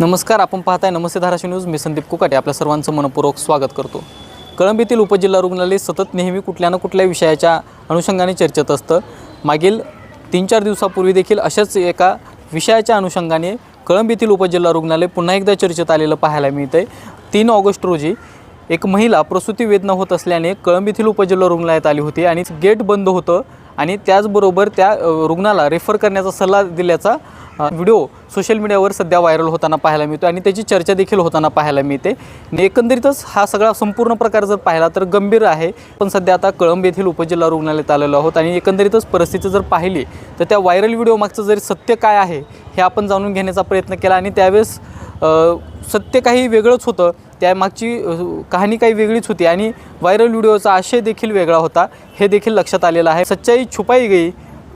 नमस्कार आपण पाहताय नमस्ते धाराशिव न्यूज. मी संदीप कुकाटे. आपल्या सर्वांचं मनपूर्वक स्वागत करतो. कळंबीतील उपजिल्हा रुग्णालय सतत नेहमी कुठल्या ना कुठल्या विषयाच्या अनुषंगाने चर्चेत असतं. मागील तीन चार दिवसापूर्वी देखील अशाच एका विषयाच्या अनुषंगाने कळंब येथील उपजिल्हा रुग्णालय पुन्हा एकदा चर्चेत आलेलं पाहायला मिळतंय. तीन ऑगस्ट रोजी एक महिला प्रसूती वेदना होत असल्याने कळंब येथील उपजिल्हा रुग्णालयात आली होती आणि गेट बंद होतं. आणि त्याचबरोबर त्या रुग्णाला रेफर करण्याचा सल्ला दिल्याचा व्हिडिओ सोशल मीडियावर सध्या व्हायरल होताना पाहायला मिळतो आणि त्याची चर्चा देखील होताना पाहायला मिळते. आणि एकंदरीतच हा सगळा संपूर्ण प्रकार जर पाहिला तर गंभीर आहे. पण सध्या आता कळंब येथील उपजिल्हा रुग्णालयात आलेलो आहोत आणि एकंदरीतच परिस्थिती जर पाहिली तर त्या व्हायरल व्हिडिओ मागचं जरी सत्य काय आहे हे आपण जाणून घेण्याचा प्रयत्न केला आणि त्यावेळेस सत्य काही वेगळंच होतं. त्यामागची कहाणी काही वेगळीच होती आणि व्हायरल व्हिडिओचा आशय देखील वेगळा होता. हे देखील लक्षात आलेलं आहे. सच्चाई छुपाई गई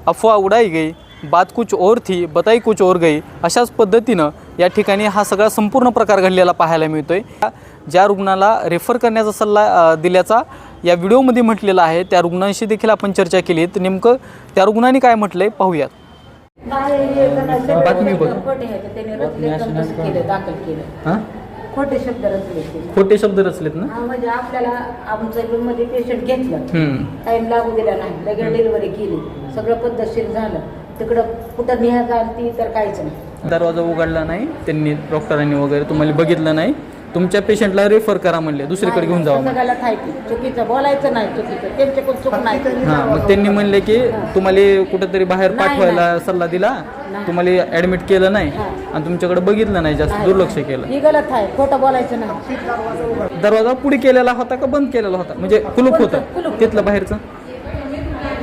अफवा उडाई गई बात कुछ और थी बताई कुछ और गई अशाच पद्धतीनं या ठिकाणी हा सगळा संपूर्ण प्रकार घडलेला पाहायला मिळतोय. ज्या रुग्णाला रेफर करण्याचा सल्ला दिल्याचा या व्हिडिओमध्ये म्हटलेला आहे त्या रुग्णांशी देखील आपण चर्चा केली. तर नेमकं त्या रुग्णाने काय म्हटलंय पाहूयात. बातमी बघ. दाखल केलं. खोटे शब्द रचले ते. खोटे शब्द रचलेत ना? हा म्हणजे आपल्याला आमचं रूममध्ये पेशंट घेतलं. हम्म. टाइम लागू दिला नाही. लगेच डिलिव्हरी केली. सगळं पद्धतशीर झालं. तिकडं कुठं निहा ती तर काहीच नाही. दरवाजा उघडला नाही. त्यांनी डॉक्टरांनी वगैरे तुम्हाला बघितलं नाही. तुमच्या पेशंटला रेफर करा म्हणले. दुसरीकडे घेऊन जावा म्हणले. सगळ्याला थायकी चुकीचं बोलायचं नाही चुकीचं. त्यांच्याकडून चूक नाही. हां मग त्यांनी म्हणले की तुम्हाला कुठेतरी बाहेर नाही, पाठवायला सल्ला दिला. तुम्हाला ऍडमिट केलं नाही. हां. आणि तुमच्याकडे बघितलं नाही जास्त दुर्लक्ष केलं. ही गलत आहे. खोटं बोलायचं नाही. दरवाजा पुढे केलेला होता का बंद केलेला होता? म्हणजे कुलूप होतं. तिथलं बाहेरचं?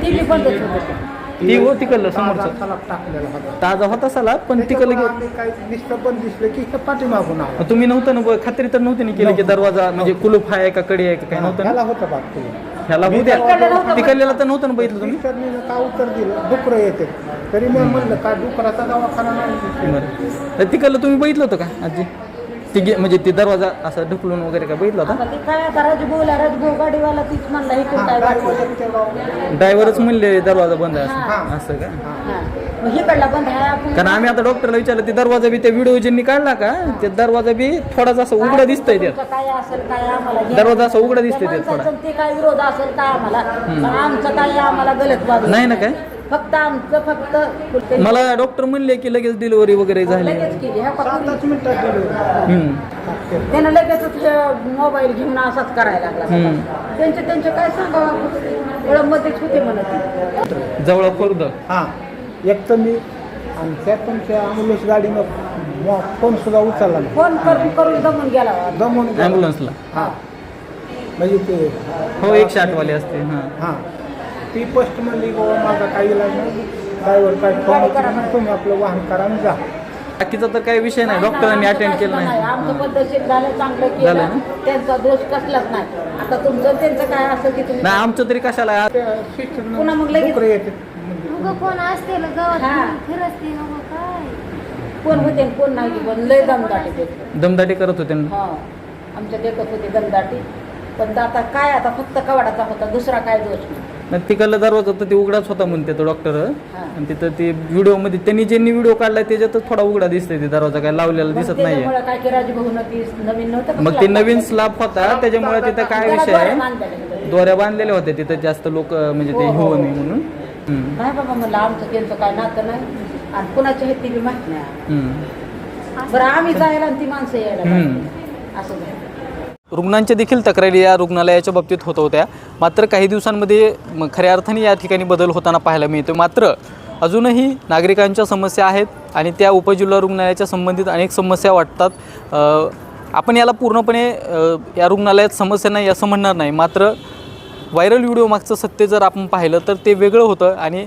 ती बी बंदच होतं. ती हो तिकडलं समोरचं. सलाप टाकलेला होता. ताजा होता सला पण तिकडलं त्याच्यामुळे गे- आम्ही काही दिसलं पण दिसलं की इथं पाठीमागून आलो. तुम्ही नव्हतं ना ब- खात्री तर नव्हती ना केली की दरवाजा म्हणजे कुलूप आहे का कडी आहे का काही नव्हतं ह्याला ना होतं बाग तुला ह्याला तिकडलं नव्हतं. तिकडलेला तर नव्हतं ना बघितलं तुम्ही? टीचरने का उत्तर दिलं? डुकरं येते. तरी मी म्हणलं का डुकराचा दवाखाना नाही. बरं. तर तिकडलं तुम्ही बघितलं होतं का आजी? ती गे- म्हणजे ती दरवाजा असा ढकलून वगैरे का बघितला होता? आता ते काय आता राजभाऊला राजभाऊ गाडीवाला तीच म्हणला हे कोण काय गाडी ड्रायव्हरच म्हणले दरवाजा बंद आहे हां. असं असं का? हा. मग हिकडला बंद आहे आपण कारण आम्ही आता डॉक्टरला विचारलं ते दरवाजा बी त्या व्हिडिओ ज्यांनी काढला का ते दरवाजा बी थोडासा असं उघडा दिसतंय त्यात. तुमचं काय असेल काय आम्हाला घ्या. दरवाजा असा उघडा दिसतोय त्या त्यात थोडा. ते काय विरोध असेल काय आम्हाला पण आमचं काय आम्हाला गलत नाही ना काय? फक्त आमचं फक्त मला डॉक्टर म्हणले की लगेच डिलिव्हरी वगैरे झाली. लगेच केली. हा फक्त. त्यानं लगेचच मोबाईल घेऊन असाच करायला लागला. त्यांचे त्यांचे काय सांगावं? ओळखमध्येच होते म्हणत. जवळ खुर्द. हां. एक तर मी आणि त्या तुमच्या ॲम्ब्युलन्स गाडीनं फोन सुद्धा उचलला फोन करून करून दमून गेला दमून. ॲम्ब्युलन्सला हां. म्हणजे ते हो एकशे आठवाले असते हां. हां. ती पोस्ट म्हणली बाबा माझा काही इलाज नाही. ड्रायव्हर काय फोन तुम्ही आपलं वाहन करा आणि जा. बाकीचा तर काही विषय नाही. डॉक्टरांनी अटेंड केलं नाही. आमचं पद्धतशीर झालं चांगलं झालं केलं ना? त्यांचा दोष कसलाच नाही. आता तुमचं त्यांचं काय असं की तुम्ही नाही आमचं तरी कशाला आहे? पुन्हा मग लगेच- डुकरं येते. उगं कोण असते ना गावात? हा. फिरसते ना उगं काय? कोण होते आणि कोण नाही पण लय दमदाटी ते. दमदाटी करत होते ना. हा. आमच्या देखत होते दमदाटी. पण आता काय आता फक्त कवाडाचा होता दुसरा काय दोष नाही. नाही तिकडला दरवाजा तर ते उघडाच होता म्हणते तो डॉक्टर हा. आणि तिथं ते व्हिडिओमध्ये त्यांनी ज्यांनी व्हिडिओ काढलाय त्याच्यातच थोडा उघडा दिसतोय ते दरवाजा काय लावलेला दिसत नाहीये त्याच्यामुळे काय की राजभाऊनं ती नवीन नव्हतं का मग ते नवीन? स्लॅब होता त्याच्यामुळे तिथं काय विषय आहे. दोऱ्या बांधलेल्या होत्या तिथं जास्त लोक म्हणजे ते हो, हो, हो. नये म्हणून हम्म. नाही बाबा म्हणलं आमचं त्यांचं काय नातं नाही आणि कुणाच्या आहेत ती बी माहीत नाही हम्म. बरं आम्ही जायला आणि ती माणसं यायला हम्म. असं झालं रुग्णांच्या देखील तक्रारी या रुग्णालयाच्या बाबतीत होत होत्या. मात्र काही दिवसांमध्ये खऱ्या अर्थाने या ठिकाणी बदल होताना पाहायला मिळतो मात्र अजूनही नागरिकांच्या समस्या आहेत आणि त्या उपजिल्हा रुग्णालयाच्या संबंधित अनेक समस्या वाटतात. आपण याला पूर्णपणे या रुग्णालयात समस्या नाही असं म्हणणार नाही. मात्र व्हायरल व्हिडिओ मागचं सत्य जर आपण पाहिलं तर ते वेगळं होतं आणि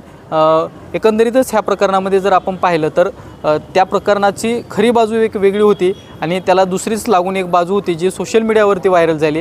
एकंदरीतच ह्या प्रकरणामध्ये जर आपण पाहिलं तर त्या प्रकरणाची खरी बाजू एक वेगळी होती आणि त्याला दुसरीच लागून एक बाजू होती जी सोशल मीडियावरती व्हायरल झाली.